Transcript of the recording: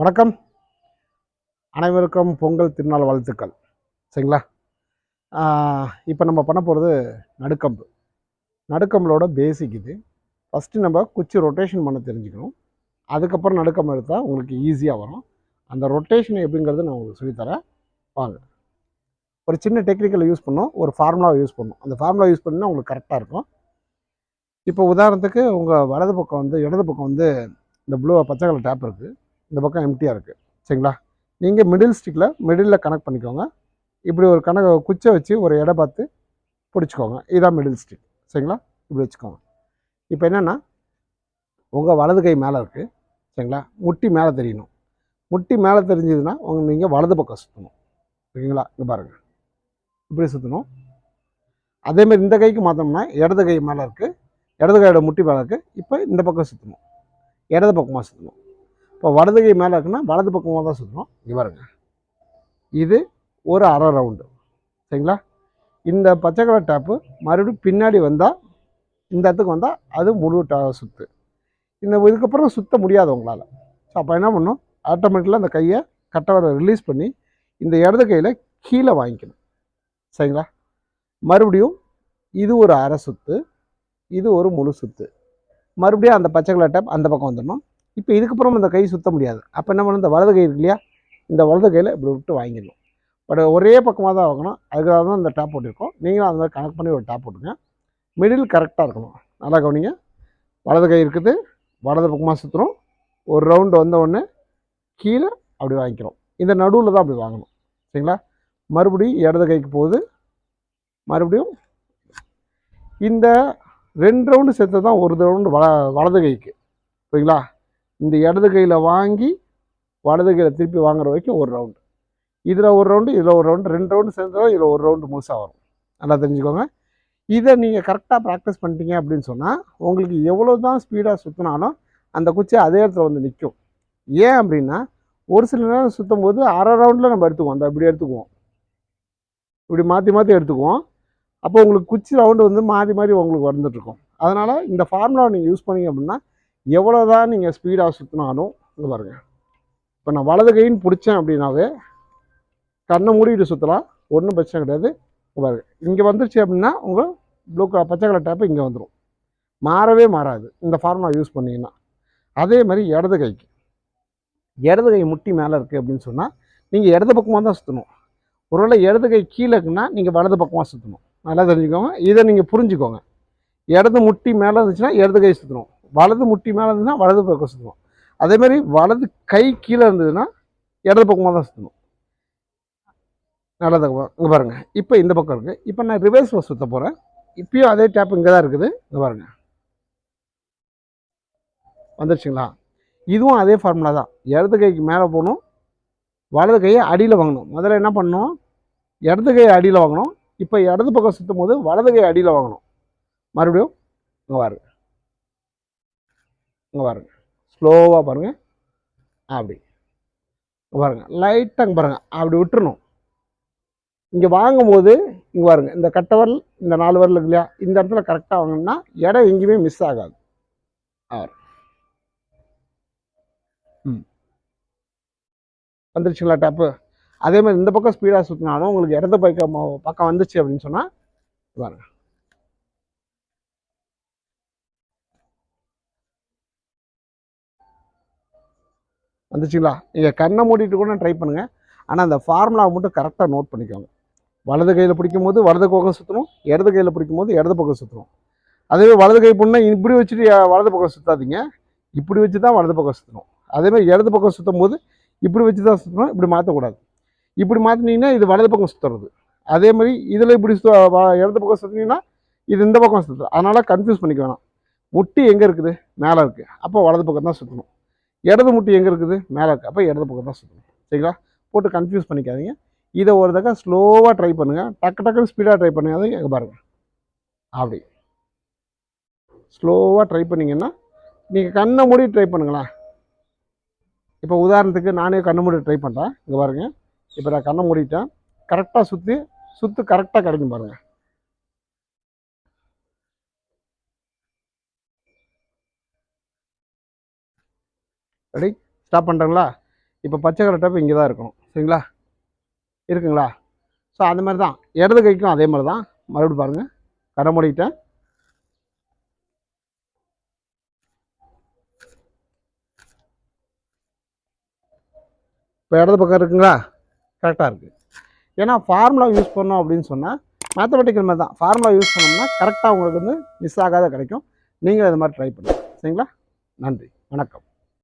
வணக்கம். அனைவருக்கும் பொங்கல் திருநாள் வாழ்த்துக்கள். சரிங்களா? இப்போ நம்ம பண்ண போகிறது நடுக்கம்பு. நடுக்கம்பளோட பேசிக் இது. ஃபஸ்ட்டு நம்ம குச்சி ரொட்டேஷன் பண்ண தெரிஞ்சுக்கணும். அதுக்கப்புறம் நடுக்கம்பு எடுத்தால் உங்களுக்கு ஈஸியாக வரும். அந்த ரொட்டேஷன் எப்படிங்கிறது நான் உங்களுக்கு சொல்லித்தரேன் வாங்க. ஒரு சின்ன டெக்னிக்கலை யூஸ் பண்ணோம். ஒரு ஃபார்முலாவை யூஸ் பண்ணணும் அந்த ஃபார்முலா யூஸ் பண்ணால் உங்களுக்கு கரெக்டாக இருக்கும். இப்போ உதாரணத்துக்கு உங்கள் வலது பக்கம் வந்து இடது பக்கம் வந்து இந்த ப்ளூ பச்சை கலர் டேப் இருக்குது இந்த பக்கம் எம்டியாக இருக்குது சரிங்களா? நீங்கள் மிடில் ஸ்டிக்கில் மிடிலில் கனெக்ட் பண்ணிக்கோங்க. இப்படி ஒரு கணக்கு குச்சை வச்சு ஒரு எடை பார்த்து பிடிச்சிக்கோங்க. இதுதான் மிடில் ஸ்டிக் சரிங்களா? இப்படி வச்சுக்கோங்க. இப்போ என்னென்னா உங்கள் வலது கை மேலே இருக்குது சரிங்களா? முட்டி மேலே தெரியணும். முட்டி மேலே தெரிஞ்சதுன்னா உங்கள் நீங்கள் வலது பக்கம் சுற்றணும் ஓகேங்களா இங்கே பாருங்கள் இப்படி சுற்றணும் அதேமாதிரி இந்த கைக்கு மாற்றோம்னா இடது கை மேலே இருக்குது இடது கையோட முட்டி மேலே இருக்குது இப்போ இந்த பக்கம் சுற்றணும் இடது பக்கமாக சுற்றணும் இப்போ வலது கை மேலே இருக்குன்னா வலது பக்கமாக தான் சுற்றணும். இங்கே பாருங்க. இது ஒரு அரை ரவுண்டு சரிங்களா? இந்த பச்சை கலர் டேப்பு மறுபடியும் பின்னாடி வந்தால் இந்த இடத்துக்கு வந்தால் அது முழு டா சுற்று இந்த இதுக்கப்புறம் சுத்த முடியாது உங்களால். ஸோ அப்போ என்ன பண்ணும்? ஆட்டோமேட்டிக்கலாக அந்த கையை கட்டவரை ரிலீஸ் பண்ணி இந்த இடது கையில் கீழே வாங்கிக்கணும். சரிங்களா? மறுபடியும் இது ஒரு அரை சுத்து இது ஒரு முழு சுத்து. மறுபடியும் அந்த பச்சை கலர் டேப் அந்த பக்கம் வந்துடணும். இப்போ இதுக்கப்புறம் இந்த கை சுத்த முடியாது. அப்போ என்ன பண்ணணும்? இந்த வலது கை இருக்கு இல்லையா? இந்த வலது கையில் இப்படி விட்டு வாங்கிடணும். பட் ஒரே பக்கமாக தான் வாங்கணும். அதுக்காக தான் இந்த டாப் போட்டிருக்கோம். நீங்களும் அந்த மாதிரி கனெக்ட் பண்ணி ஒரு டாப் போட்டுங்க. மிடில் கரெக்டாக இருக்கணும். நல்லா கவனிங்க. வலது கை இருக்குது. வலது பக்கமாக சுற்றுறோம் ஒரு ரவுண்டு வந்தவுடனே கீழே அப்படி வாங்கிக்கிறோம். இந்த நடுவில் தான் அப்படி வாங்கணும். சரிங்களா? மறுபடியும் இடது கைக்கு போகுது. மறுபடியும் இந்த ரெண்டு ரவுண்டு சேர்த்து தான் ஒரு ரவுண்டு வல வலது கைக்கு. சரிங்களா இந்த இடது கையில் வாங்கி வலது கையில் திருப்பி வாங்குற வரைக்கும் ஒரு ரவுண்டு இதில் ஒரு ரவுண்டு இதில் ஒரு ரவுண்டு ரெண்டு ரவுண்டு சேர்ந்தாலும் இதில் ஒரு ரவுண்டு முழுசாக வரும். நல்லா தெரிஞ்சுக்கோங்க. இதை நீங்கள் கரெக்டாக ப்ராக்டிஸ் பண்ணிட்டீங்க அப்படின்னு சொன்னால் உங்களுக்கு எவ்வளோ தான் ஸ்பீடாக சுற்றினாலும் அந்த குச்சி அதே இடத்துல வந்து நிற்கும் ஏன் அப்படின்னா ஒரு சில நேரம் சுற்றும் போது அரை ரவுண்டில் நம்ம எடுத்துக்குவோம். அந்த இப்படி எடுத்துக்குவோம். இப்படி மாற்றி மாற்றி எடுத்துக்குவோம். அப்போ உங்களுக்கு குச்சி ரவுண்டு வந்து மாறி மாறி உங்களுக்கு வந்துட்டுருக்கும். அதனால் இந்த ஃபார்முலாவை நீங்கள் யூஸ் பண்ணீங்க அப்படின்னா எவ்வளோ தான் நீங்கள் ஸ்பீடாக சுற்றினாலும் இங்கே பாருங்கள் இப்போ நான் வலது கைன்னு பிடிச்சேன் அப்படின்னாவே கண்ணை மூடிட்டு சுற்றலாம் ஒன்றும் பிரச்சனை கிடையாது. இங்க பாருங்க. இங்கே வந்துருச்சு அப்படின்னா உங்கள் ப்ளூ கலர் பச்சை கலர் டேப்பு இங்கே வந்துடும் மாறவே மாறாது. இந்த ஃபார்முலா யூஸ் பண்ணிங்கன்னா. அதே மாதிரி இடது கைக்கு. இடது கை முட்டி மேலே இருக்குது அப்படின்னு சொன்னால் நீங்கள் இடது பக்கமாக தான் சுற்றணும் ஒருவேளை இடது கை கீழே இருக்குன்னா நீங்கள் வலது பக்கமாக சுற்றணும் நல்லா தெரிஞ்சுக்கோங்க. இதை நீங்கள் புரிஞ்சுக்கோங்க. இடது முட்டி மேலே இருந்துச்சுன்னா இடது கை சுற்றணும் வலது முட்டி மேலே இருந்ததுன்னா வலது பக்கம் சுற்றணும் அதேமாதிரி வலது கை கீழே இருந்ததுன்னா இடது பக்கமாக தான் சுற்றணும் நல்லது இங்கே பாருங்கள் இப்போ இந்த பக்கம் இருக்குது இப்போ நான் ரிவர்ஸ் சுற்ற போகிறேன் இப்பயும் அதே டேப் இங்கே தான் இருக்குது. இங்கே பாருங்கள் வந்துருச்சுங்களா? இதுவும் அதே ஃபார்முலா தான். இடது கைக்கு மேலே போகணும். வலது கையை அடியில் வாங்கணும். முதல்ல என்ன பண்ணணும்? இடது கையை அடியில் வாங்கணும். இப்போ இடது பக்கம் சுற்றும் போது வலது கை அடியில் வாங்கணும். மறுபடியும் இங்கே பாருங்க. இங்கே பாருங்கள் ஸ்லோவாக பாருங்கள் அப்படி. இங்கே பாருங்கள் லைட்டாக இங்கே பாருங்கள் அப்படி விட்டுறணும். இங்கே வாங்கும்போது இங்கே பாருங்க. இந்த கட்டவரல் இந்த நாலு வரல் இருக்கு இல்லையா? இந்த இடத்துல கரெக்டாக வாங்கினா இடம் எங்கேயுமே மிஸ் ஆகாது. ஆறு ம். வந்துருச்சுங்களா டேப்பு அதே மாதிரி இந்த பக்கம் ஸ்பீடாக சுற்றினாலும் உங்களுக்கு இடத்த பக்கம் பக்கம் வந்துச்சு அப்படின்னு சொன்னால் பாருங்கள் வந்துச்சுங்களா? நீங்கள் கண்ணை மூடிட்டு கூட ட்ரை பண்ணுங்கள் ஆனால் அந்த ஃபார்முலாவை மட்டும் கரெக்டாக நோட் பண்ணிக்கோங்க. வலது கையில் பிடிக்கும் போது வலது பக்கம் சுற்றணும் இடது கையில் பிடிக்கும் போது இடது பக்கம் சுற்றணும் அதேமாதிரி வலது கை பொண்ணை இப்படி வச்சுட்டு வலது பக்கம் சுற்றாதீங்க இப்படி வச்சு தான் வலது பக்கம் சுற்றணும் அதேமாதிரி இடது பக்கம் சுற்றும் போது இப்படி வச்சு தான் சுற்றணும் இப்படி மாற்றக்கூடாது இப்படி மாற்றினீங்கன்னா இது வலது பக்கம் சுற்றுறது அதே மாதிரி இதில் இப்படி சு- இடது பக்கம் சுற்றினீங்கன்னா இது இந்த பக்கம் சுற்றுறது அதனால் கன்ஃபியூஸ் பண்ணிக்க வேணாம். முட்டி எங்கே இருக்குது? மேலே இருக்குது அப்போ வலது பக்கம் தான் சுற்றணும் இடது முட்டி எங்கே இருக்குது? மேலே இருக்குது அப்போ இடது பக்கம் தான் சுற்றணும் சரிங்களா? போட்டு கன்ஃபியூஸ் பண்ணிக்காதீங்க. இதை ஒரு தடவை ஸ்லோவாக ட்ரை பண்ணுங்கள் டக்கு டக்குன்னு ஸ்பீடாக ட்ரை பண்ணாதே எங்கே பாருங்கள் அப்படி. ஸ்லோவாக ட்ரை பண்ணிங்கன்னா நீங்கள் கண்ணை மூடி ட்ரை பண்ணுங்களேன். இப்போ உதாரணத்துக்கு நானே கண்ணை மூடி ட்ரை பண்ணுறேன் இங்கே பாருங்கள் இப்போ நான் கண்ணை மூடிட்டேன். கரெக்டாக சுற்றி சுற்று கரெக்டாக கிடைக்கும் பாருங்கள் ரெடி ஸ்டாப் பண்ணுறீங்களா இப்போ பச்சை கலர் டேப் இங்கே தான் இருக்கணும். சரிங்களா? இருக்குங்களா? ஸோ அந்த மாதிரி தான் இடது கைக்கும் அதே மாதிரி தான் மறுபடியும் பாருங்கள் கடை மூடிக்கிட்டேன் இப்போ இடது பக்கம் இருக்குங்களா? கரெக்டாக இருக்குது ஏன்னா ஃபார்முலா யூஸ் பண்ணோம் அப்படின்னு சொன்னால் மேத்தமெட்டிக்கல் மாதிரி தான். ஃபார்முலா யூஸ் பண்ணோம்னா கரெக்டாக உங்களுக்கு வந்து மிஸ் ஆகாத கிடைக்கும். நீங்கள் இது மாதிரி ட்ரை பண்ணுங்கள் சரிங்களா? நன்றி. வணக்கம்.